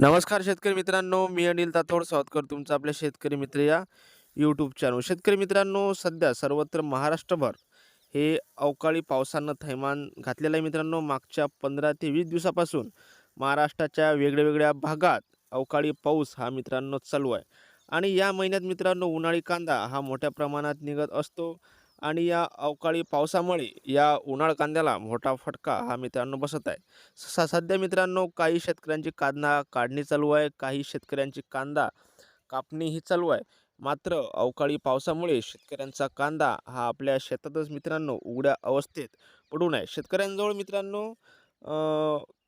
नमस्कार शेतकरी मित्रांनो मी अनिल ताथोड स्वागत तुमचं आपल्या शेतकरी मित्र या यूट्यूब चॅनल शेतकरी मित्रांनो सध्या सर्वत्र महाराष्ट्रभर हे अवकाळी पावसानं थैमान घातलेलं आहे मित्रांनो. मागच्या पंधरा ते वीस दिवसापासून महाराष्ट्राच्या वेगळ्या वेगळ्या भागात अवकाळी पाऊस हा मित्रांनो चालू आहे. आणि या महिन्यात मित्रांनो उन्हाळी कांदा हा मोठ्या प्रमाणात निघत असतो. आणि या अवकाळी पावसामुळे या उन्हाळ कांद्याला मोठा फटका हा मित्रांनो बसत आहे. स सध्या मित्रांनो काही शेतकऱ्यांची कांदा काढणी चालू आहे काही शेतकऱ्यांची कांदा कापणीही चालू आहे. मात्र अवकाळी पावसामुळे शेतकऱ्यांचा कांदा हा आपल्या शेतातच मित्रांनो उघड्या अवस्थेत पडून आहे शेतकऱ्यांजवळ मित्रांनो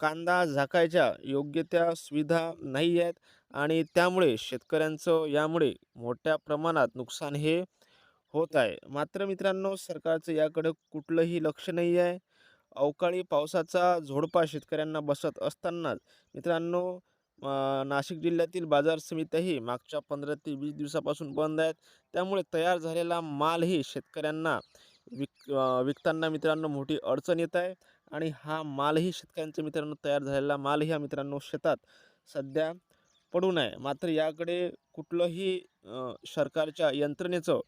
कांदा झाकायच्या योग्य त्या सुविधा नाही आहेत आणि त्यामुळे शेतकऱ्यांचं यामुळे मोठ्या प्रमाणात नुकसान हे होत आहे. मात्र मित्रांनो सरकारचं याकडे कुठलंही लक्ष नाही आहे. अवकाळी पावसाचा झोडपा शेतकऱ्यांना बसत असतानाच मित्रांनो नाशिक जिल्ह्यातील बाजार समित्याही मागच्या पंधरा ते वीस दिवसापासून बंद आहेत. त्यामुळे तयार झालेला मालही शेतकऱ्यांना विक विकताना मित्रांनो मोठी अडचण येत आहे. आणि हा मालही शेतकऱ्यांच्या मित्रांनो तयार झालेला मालही हा मित्रांनो शेतात सध्या पडून आहे. मात्र याकडे कुठलंही सरकारच्या यंत्रणेचं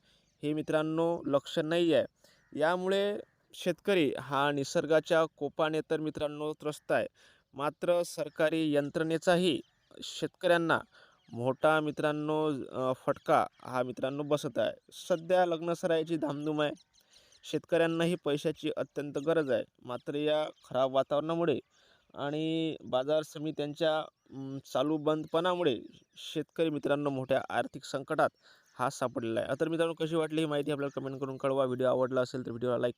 हे मित्रांनो लक्ष नाही आहे. यामुळे शेतकरी हा निसर्गाच्या कोपाने तर मित्रांनो त्रस्त आहे. मात्र सरकारी यंत्रणेचाही शेतकऱ्यांना मोठा मित्रांनो फटका हा मित्रांनो बसत आहे. सध्या लग्नसरायची धामधूम आहे. शेतकऱ्यांनाही पैशाची अत्यंत गरज आहे. मात्र या खराब वातावरणामुळे आणि बाजार समित्यांच्या चालू बंदपणामुळे शेतकरी मित्रांनो मोठ्या आर्थिक संकटात हा सापडलेला आहे. तर मित्रांनो कशी वाटली ही माहिती आपल्याला कमेंट करून कळवा. व्हिडिओ आवडला असेल तर व्हिडिओला लाईक